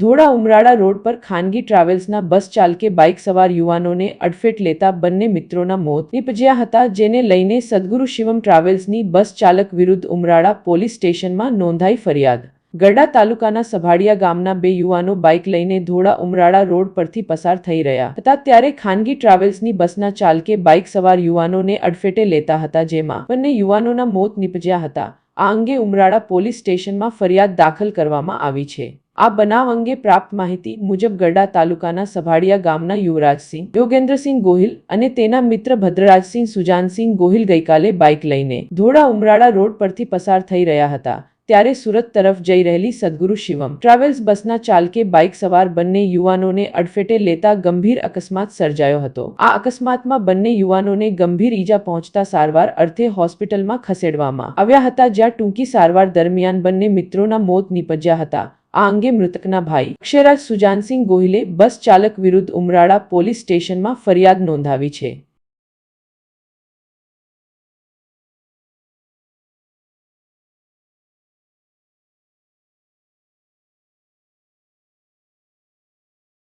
ધોળા ઉમરાળા રોડ પર ખાનગી ટ્રાવેલ્સના બસ ચાલકે બાઇક સવાર યુવાનોને અડફેટ લેતા બંને મિત્રોના મોત નીપજ્યા હતા, જેને લઈને સદગુરુ શિવમ ટ્રાવેલ્સની બસ ચાલક વિરુદ્ધ ઉમરાળા પોલીસ સ્ટેશનમાં નોંધાઈ ફરિયાદ. ગરડા તાલુકાના સભાડિયા ગામના બે યુવાનો બાઇક લઈને ધોળા ઉમરાળા રોડ પરથી પસાર થઈ રહ્યા હતા, ત્યારે ખાનગી ટ્રાવેલ્સની બસના ચાલકે બાઇક સવાર યુવાનોને અડફેટે લેતા હતા, જેમાં બંને યુવાનોના મોત નીપજ્યા હતા. આ અંગે ઉમરાળા પોલીસ સ્ટેશનમાં ફરિયાદ દાખલ કરવામાં આવી છે. આ બનાવ અંગે પ્રાપ્ત માહિતી મુજબ ગરડા તાલુકાના સભાડિયા ગામના યુવરાજસિંહ, યોગેન્દ્રસિંહ ગોહિલ અને તેના મિત્ર ભદ્રરાજસિંહ સુજાનસિંહ ગોહિલ ગઈકાલે બાઇક લઈને ધોળા ઉમરાળા રોડ પરથી પસાર થઈ રહ્યા હતા. ત્યારે સુરત તરફ જઈ રહેલી સદગુરુ શિવમ ટ્રાવેલ્સ બસના ચાલકે બાઇક સવાર બંને યુવાનોને અડફેટે લેતા ગંભીર અકસ્માત સર્જાયો હતો. આ અકસ્માતમાં બંને યુવાનોને ગંભીર ઈજા પહોંચતા સારવાર અર્થે હોસ્પિટલમાં ખસેડવામાં આવ્યા હતા, જ્યાં ટૂંકી સારવાર દરમિયાન બંને મિત્રોના મોત નીપજ્યા હતા. આ અંગે મૃતકના ભાઈ. અક્ષયરાજ સુજાનસિંહ ગોહિલે બસ ચાલક વિરુદ્ધ ઉમરાળા પોલીસ સ્ટેશનમાં ફરિયાદ નોંધાવી છે.